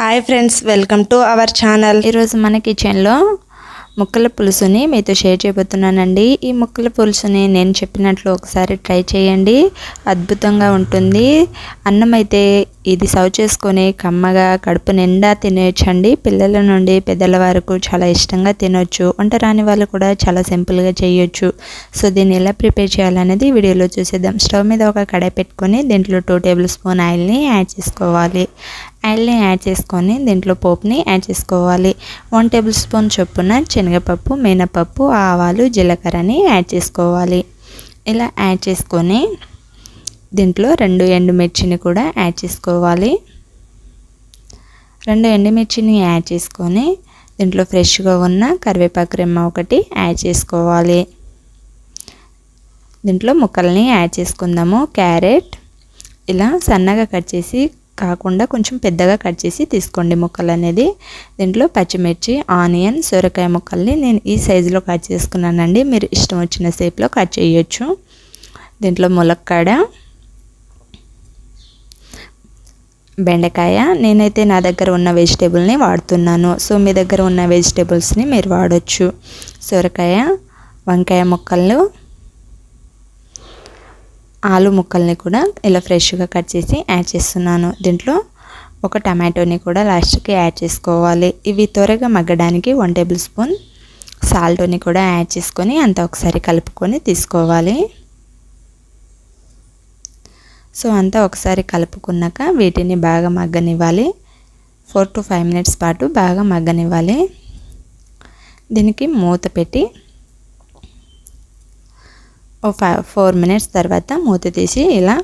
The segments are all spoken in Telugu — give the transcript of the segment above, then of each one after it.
Hi friends welcome to our channel ఈరోజు మన కిచెన్లో ముక్కల పులుసుని మీతో షేర్ చేయబోతున్నానండి. ఈ ముక్కల పులుసుని నేను చెప్పినట్లు ఒకసారి ట్రై చేయండి. అద్భుతంగా ఉంటుంది. అన్నం అయితే ఇది సర్వ్ చేసుకొని కమ్మగా కడుపు నిండా తినేయచ్చండి. పిల్లల నుండి పెద్దల వరకు చాలా ఇష్టంగా తినొచ్చు. వంట రాని వాళ్ళు కూడా చాలా సింపుల్గా చేయొచ్చు. సో దీన్ని ఎలా ప్రిపేర్ చేయాలనేది వీడియోలో చూసేద్దాం. స్టవ్ మీద ఒక కడాయి పెట్టుకొని దీంట్లో టూ టేబుల్ స్పూన్ ఆయిల్ని యాడ్ చేసుకోవాలి. ఆయిల్ని యాడ్ చేసుకొని దీంట్లో పోపుని యాడ్ చేసుకోవాలి. వన్ టేబుల్ స్పూన్ చొప్పున శనగపప్పు మినపప్పు ఆవాలు జీలకర్రని యాడ్ చేసుకోవాలి. ఇలా యాడ్ చేసుకొని దీంట్లో రెండు ఎండుమిర్చిని కూడా యాడ్ చేసుకోవాలి. రెండు ఎండుమిర్చిని యాడ్ చేసుకొని దీంట్లో ఫ్రెష్గా ఉన్న కరివేపాకు రెమ్మ ఒకటి యాడ్ చేసుకోవాలి. దీంట్లో ముక్కల్ని యాడ్ చేసుకుందాము. క్యారెట్ ఇలా సన్నగా కట్ చేసి కాకుండా కొంచెం పెద్దగా కట్ చేసి తీసుకోండి ముక్కలు అనేది దీంట్లో పచ్చిమిర్చి ఆనియన్ సొరకాయ ముక్కల్ని నేను ఈ సైజులో కట్ చేసుకున్నానండి. మీరు ఇష్టం వచ్చిన షేప్లో కట్ చేయొచ్చు. దీంట్లో ములక్కాడ బెండకాయ నేనైతే నా దగ్గర ఉన్న వెజిటేబుల్ని వాడుతున్నాను. సో మీ దగ్గర ఉన్న వెజిటేబుల్స్ని మీరు వాడచ్చు. సొరకాయ వంకాయ ముక్కలు ఆలు ముక్కల్ని కూడా ఇలా ఫ్రెష్గా కట్ చేసి యాడ్ చేస్తున్నాను. దీంట్లో ఒక టమాటోని కూడా లాస్ట్కి యాడ్ చేసుకోవాలి. ఇవి త్వరగా మగ్గడానికి వన్ టేబుల్ స్పూన్ సాల్ట్ని కూడా యాడ్ చేసుకొని అంతా ఒకసారి కలుపుకొని తీసుకోవాలి. సో అంతా ఒకసారి కలుపుకున్నాక వీటిని బాగా మగ్గనివ్వాలి. ఫోర్ టు ఫైవ్ మినిట్స్ పాటు బాగా మగ్గనివ్వాలి. దీనికి మూత పెట్టి ఓ ఫైవ్ ఫోర్ మినిట్స్ తర్వాత మూత తీసి ఇలా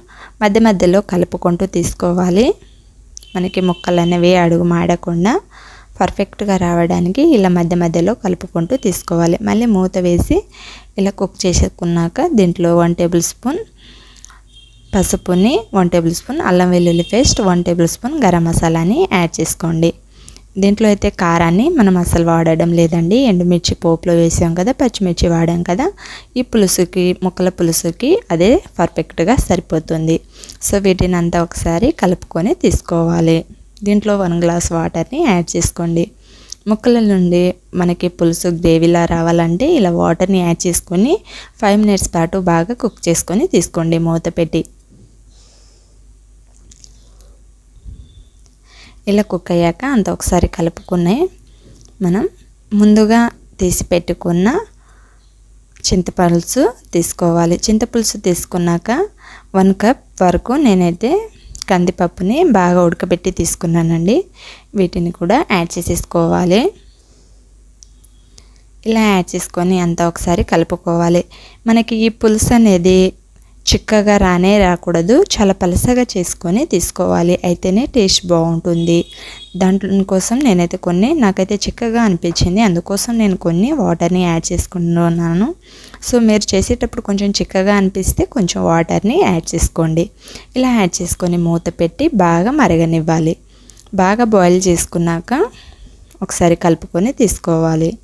మధ్య మధ్యలో కలుపుకుంటూ తీసుకోవాలి. మనకి ముక్కలు అనేవి అడుగు మాడకుండా పర్ఫెక్ట్గా రావడానికి ఇలా మధ్య మధ్యలో కలుపుకుంటూ తీసుకోవాలి. మళ్ళీ మూత వేసి ఇలా కుక్ చేసుకున్నాక దీంట్లో వన్ టేబుల్ స్పూన్ పసుపుని వన్ టేబుల్ స్పూన్ అల్లం వెల్లుల్లి paste one tablespoon garam మసాలాని యాడ్ చేసుకోండి. దీంట్లో అయితే కారాన్ని మనం అసలు వాడడం లేదండి. ఎండుమిర్చి పోపులో వేసాం కదా పచ్చిమిర్చి వాడాం కదా. ఈ పులుసుకి ముక్కల పులుసుకి అదే పర్ఫెక్ట్గా సరిపోతుంది. సో వీటిని అంతా ఒకసారి కలుపుకొని తీసుకోవాలి. దీంట్లో వన్ గ్లాస్ వాటర్ని యాడ్ చేసుకోండి. ముక్కల నుండి మనకి పులుసు గ్రేవీలా రావాలంటే ఇలా వాటర్ని యాడ్ చేసుకొని ఫైవ్ మినిట్స్ పాటు బాగా కుక్ చేసుకొని తీసుకోండి మూత పెట్టి. ఇలా కుక్ అయ్యాక అంత ఒకసారి కలుపుకునే మనం ముందుగా తీసి పెట్టుకున్న చింతపులుసు తీసుకోవాలి. చింతపులుసు తీసుకున్నాక వన్ కప్ వరకు నేనైతే కందిపప్పుని బాగా ఉడకబెట్టి తీసుకున్నానండి. వీటిని కూడా యాడ్ చేసేసుకోవాలి. ఇలా యాడ్ చేసుకొని అంతా ఒకసారి కలుపుకోవాలి. మనకి ఈ పులుసు అనేది చిక్కగా రానే రాకూడదు. చాలా పలసగా చేసుకొని తీసుకోవాలి. అయితేనే టేస్ట్ బాగుంటుంది. దాంట్లో కోసం నేనైతే కొన్ని నాకైతే చిక్కగా అనిపించింది. అందుకోసం నేను కొన్ని వాటర్ని యాడ్ చేసుకుంటున్నాను. సో మీరు చేసేటప్పుడు కొంచెం చిక్కగా అనిపిస్తే కొంచెం వాటర్ని యాడ్ చేసుకోండి. ఇలా యాడ్ చేసుకొని మూత పెట్టి బాగా మరగనివ్వాలి. బాగా బాయిల్ చేసుకున్నాక ఒకసారి కలుపుకొని తీసుకోవాలి.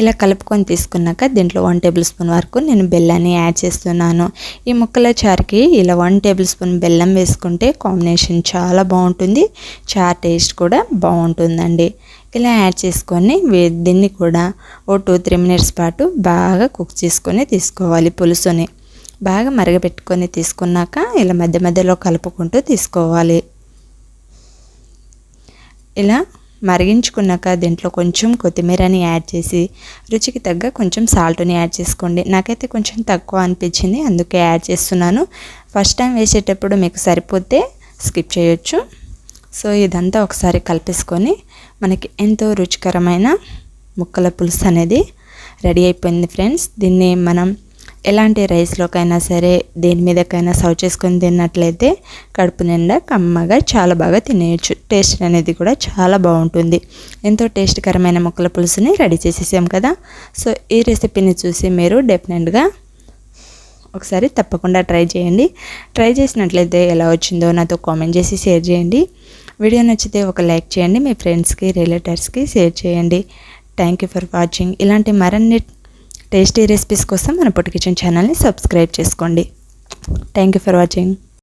ఇలా కలుపుకొని తీసుకున్నాక దీంట్లో వన్ టేబుల్ స్పూన్ వరకు నేను బెల్లాన్ని యాడ్ చేస్తున్నాను. ఈ ముక్కల చారుకి ఇలా వన్ టేబుల్ స్పూన్ బెల్లం వేసుకుంటే కాంబినేషన్ చాలా బాగుంటుంది. చార్ టేస్ట్ కూడా బాగుంటుందండి. ఇలా యాడ్ చేసుకొని దీన్ని కూడా ఓ టూ త్రీ మినిట్స్ పాటు బాగా కుక్ చేసుకొని తీసుకోవాలి పులుసుని. బాగా మరగపెట్టుకొని తీసుకున్నాక ఇలా మధ్య మధ్యలో కలుపుకుంటూ తీసుకోవాలి. ఇలా మరిగించుకున్నాక దీంట్లో కొంచెం కొత్తిమీరని యాడ్ చేసి రుచికి తగ్గ కొంచెం సాల్ట్ని యాడ్ చేసుకోండి. నాకైతే కొంచెం తక్కువ అనిపించింది అందుకే యాడ్ చేస్తున్నాను. ఫస్ట్ టైం వేసేటప్పుడు మీకు సరిపోతే స్కిప్ చేయొచ్చు. సో ఇదంతా ఒకసారి కలిపేసుకొని మనకి ఎంతో రుచికరమైన ముక్కల పులుసు అనేది రెడీ అయిపోయింది ఫ్రెండ్స్. దీన్ని మనం ఎలాంటి రైస్లోకైనా సరే దేని మీదకైనా సర్వ్ చేసుకొని తిన్నట్లయితే కడుపు నిండా కమ్మగా చాలా బాగా తినేయచ్చు. టేస్ట్ అనేది కూడా చాలా బాగుంటుంది. ఎంతో టేస్ట్కరమైన ముక్కల పులుసుని రెడీ చేసేసాం కదా. సో ఈ రెసిపీని చూసి మీరు డెఫినెట్గా ఒకసారి తప్పకుండా ట్రై చేయండి. ట్రై చేసినట్లయితే ఎలా వచ్చిందో నాతో కామెంట్ చేసి షేర్ చేయండి. వీడియో నచ్చితే ఒక లైక్ చేయండి. మీ ఫ్రెండ్స్కి రిలేటివ్స్కి షేర్ చేయండి. Thank you for watching. ఇలాంటి మరిన్ని టేస్టీ రెసిపీస్ కోసం మన పొట్టి కిచెన్ ఛానల్ని సబ్స్క్రైబ్ చేసుకోండి. Thank you for watching